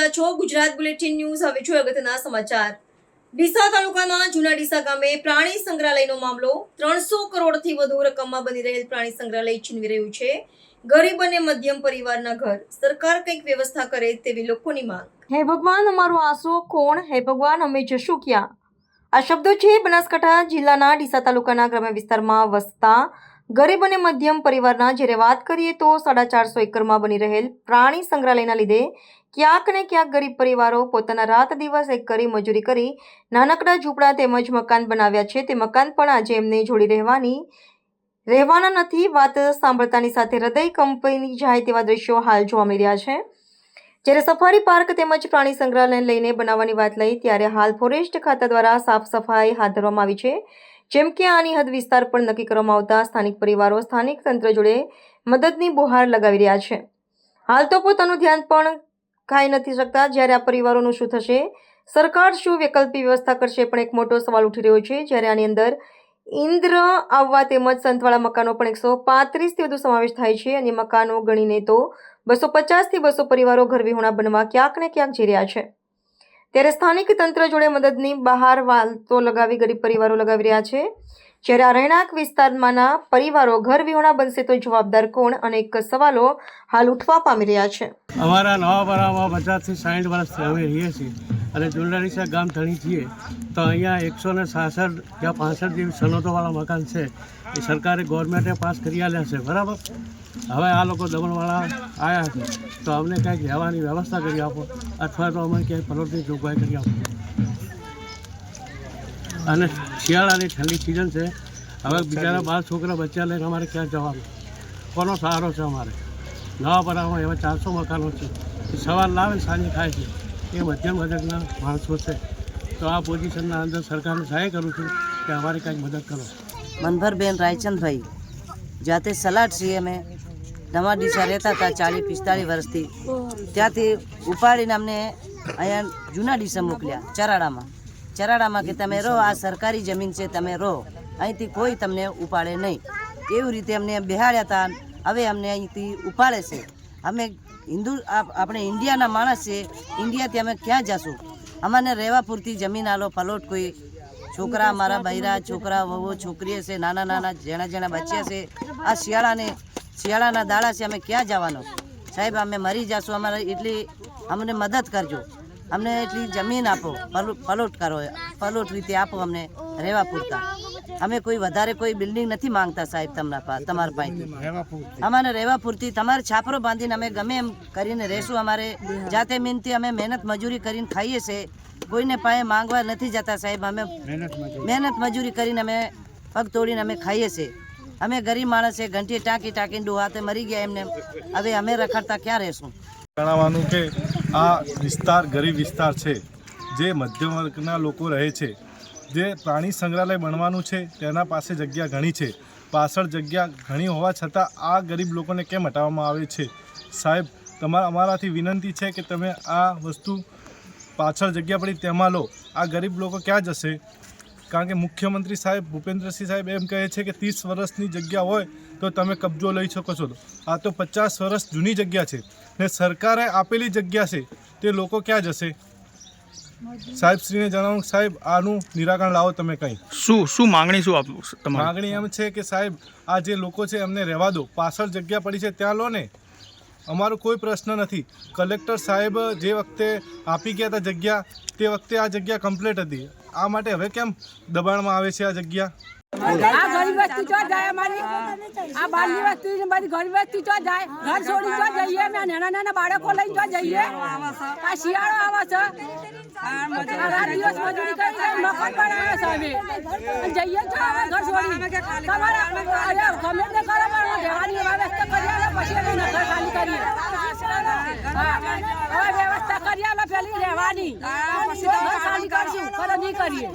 રહ્યા છો? Gujarat bulletin news, હવે છું અગત્યના સમાચાર. ડીસા તાલુકાના જૂના ડીસા ગામે પ્રાણી સંગ્રહાલયનો મામલો ત્રણસો કરોડથી વધુ રકમમાં બની રહેલ પ્રાણી સંગ્રહાલય છીનવી રહ્યું છે. ગરીબ અને મધ્યમ પરિવારના ઘર. સરકાર કંઈક વ્યવસ્થા કરે તેવી લોકોની માંગ. હે ભગવાન, અમારો આંસુ કોણ? હે ભગવાન, અમે જશું ક્યાં? આ શબ્દો છે બનાસકાંઠા જિલ્લાના ડીસા તાલુકાના ગ્રામ્ય વિસ્તારમાં વસતા ગરીબ અને મધ્યમ પરિવારના જ્યારે વાત કરીએ તો સાડા ચારસો એકરમાં બની રહેલ પ્રાણી સંગ્રહાલયના લીધે ક્યાંક ને ક્યાંક ગરીબ પરિવારો પોતાના રાત દિવસ એક કરી મજૂરી કરી નાનકડા ઝૂંપડા તેમજ મકાન બનાવ્યા છે. તે મકાન પણ આજે એમને જોડી રહેવાની, રહેવાના નથી વાત સાંભળતાની સાથે હૃદય કંપની જાય તેવા દ્રશ્યો હાલ જોવા મળી રહ્યા છે. જ્યારે સફારી પાર્ક તેમજ પ્રાણી સંગ્રહાલય લઈને બનાવવાની વાત લઈ ત્યારે હાલ ફોરેસ્ટ ખાતા દ્વારા સાફ સફાઈ હાથ ધરવામાં આવી છે. જેમ કે આની હદ વિસ્તાર પણ નક્કી કરવામાં આવતા સ્થાનિક પરિવારો સ્થાનિક તંત્ર જોડે મદદની બુહાર લગાવી રહ્યા છે. હાલ તો પોતાનું ધ્યાન પણ ખાઈ નથી શકતા. જ્યારે આ પરિવારોનું શું થશે? સરકાર શું વૈકલ્પિક વ્યવસ્થા કરશે? પણ એક મોટો સવાલ ઉઠી રહ્યો છે. જ્યારે આની અંદર ઇન્દ્ર આવવા તેમજ સંતવાળા મકાનો પણ એકસો પાંત્રીસથી વધુ સમાવેશ થાય છે અને મકાનો ગણીને તો બસો પચાસથી બસો પરિવારો ઘરવિહોણા બનવા ક્યાંક ને ક્યાંક જઈ રહ્યા છે. ત્યારે સ્થાનિક તંત્ર જોડે મદદની બહાર વાલતો લગાવી ગરીબ પરિવારો લગાવી રહ્યા છે. જ્યારે આ રહેણાંક વિસ્તારમાંના પરિવારો ઘર વિહોણા બનશે તો જવાબદાર કોણ અનેક સવાલો હાલ ઉઠવા પામી રહ્યા છે. અમારા નવાપરામાં પચાસથી સાઠ વર્ષથી અમે રહીએ છીએ. અને જુલડારીસા ગામ ધણી છીએ તો અહીંયા એકસો ને સાસઠ યા પાસઠ જેવી સનોતોવાળા મકાન છે. એ સરકારે ગવર્મેન્ટે પાસ કરી આલ્યા છે. બરાબર? હવે આ લોકો દમણવાળા આવ્યા છે. તો અમને કંઈક રહેવાની વ્યવસ્થા કરી આપો. અથવા તો અમને ક્યાંય પલોટની જોગવાઈ કરી આપો. અને શિયાળાની ઠંડી સિઝન છે. હવે બિચારા બાર છોકરા બચ્ચા લઈને અમારે ક્યાં જવાનું? કોનો સહારો છે અમારે? નવા પરામાં એવા ચારસો મકાનો છે. સવાર લાવે સાંજે ખાય છે. એ મધ્યમ વર્ગના માણસો છે તો આ પોઝિશનના અંદર સરકારને સહાય કરું છું કે અમારી કાંઈક મદદ કરો. મનભરબેન રાયચંદભાઈ જાતે સલાડ છીએ અમે, નવા ડીસા રહેતા હતા ચાલીસ પિસ્તાળીસ વર્ષથી. ત્યાંથી ઉપાડીને અમને અહીંયા જૂના ડીસા મોકલ્યા, ચરાડામાં. ચરાડામાં કે તમે રહો, આ સરકારી જમીન છે, તમે રહો. અહીંથી કોઈ તમને ઉપાડે નહીં. એવી રીતે અમને બેહાડ્યા હતા, હવે અમને અહીંથી ઉપાડે છે. અમે હિન્દુ આપ- આપણે ઇન્ડિયાના માણસ છે, ઇન્ડિયાથી અમે ક્યાં જશું? અમારે રહેવા પૂરતી જમીન આલો પલોટ કોઈ. છોકરા મારા બૈરા, છોકરા વહુ, છોકરીઓ છે, નાના નાના, જેણા જેણા બચ્યા છે. આ શિયાળાને, શિયાળાના દાડા છે, અમે ક્યાં જવાનું? સાહેબ, અમે મરી જશું, અમારે એટલી, અમને મદદ કરજો. અમને એટલી જમીન આપો પલો- પલોટ કરો પલોટ રીતે આપો અમને રહેવા પૂરતા. અમે કોઈ વધારે કોઈ બિલ્ડિંગ નથી માંગતા સાહેબ તમારા પાસે તમારા પાસેથી. અમારે રહેવા પૂરતી. તમારે છાપરો બાંધીને અમે ગમે એમ કરીને રહેશું. અમારે જાતે મહેનતી અમે મહેનત મજૂરી કરીને ખાઈએ છે. કોઈને પાસે માંગવા નથી જતા સાહેબ. અમે મહેનત મજૂરી. કરીને અમે પગ તોડીને અમે ખાઈએ છીએ અમે ગરીબ માણસે છે. ઘંટી ટાંકી ટાંકીને ડોહાતે મરી ગયા એમને. હવે અમે રખડતા ક્યાં રહેશું? જણાવવાનું કે આ વિસ્તાર ગરીબ વિસ્તાર છે. જે મધ્યમ વર્ગના લોકો રહે છે. જે પ્રાણી સંગ્રહાલય બનવાનું છે, તેના પાસે જગ્યા ઘણી છે. પાછળ જગ્યા ઘણી હોવા છતાં આ ગરીબ લોકોને કેમ હટાવવામાં આવે છે? સાહેબ તમારા અમારાથી વિનંતી છે કે તમે આ વસ્તુ પાછળ જગ્યા પડી તેમાં લો. આ ગરીબ લોકો ક્યાં જશે? કારણ કે મુખ્યમંત્રી સાહેબ, ભૂપેન્દ્રસિંહ સાહેબ એમ કહે છે કે ત્રીસ વર્ષની જગ્યા હોય તો તમે કબજો લઈ શકો છો. આ તો પચાસ વર્ષ જૂની જગ્યા છે ને સરકારે આપેલી જગ્યા છે. તે લોકો ક્યાં જશે? સાહેબશ્રીને જણાવું સાહેબ આનું નિરાકરણ લાવો તમે કંઈ. શું શું માંગણી શું આપું તમારી? માગણી એમ છે કે સાહેબ આ જે લોકો છે એમને રહેવા દો. પાછળ જગ્યા પડી છે ત્યાં લો ને. અમારો કોઈ પ્રશ્ન નથી. કલેક્ટર સાહેબ જે વખતે આપી ગયા હતા જગ્યા તે વખતે આ જગ્યા કમ્પ્લીટ હતી. આ માટે હવે કેમ દબાણમાં આવે છે આ જગ્યા? આ ગરીબ જાય આ બારની વસ્તી ને ગરીબ વસ્તી જાય જઈએ નાના નાના બાળકો લઈને જઈએ. આ શિયાળો આવે છે. જઈએ છો કરીએ.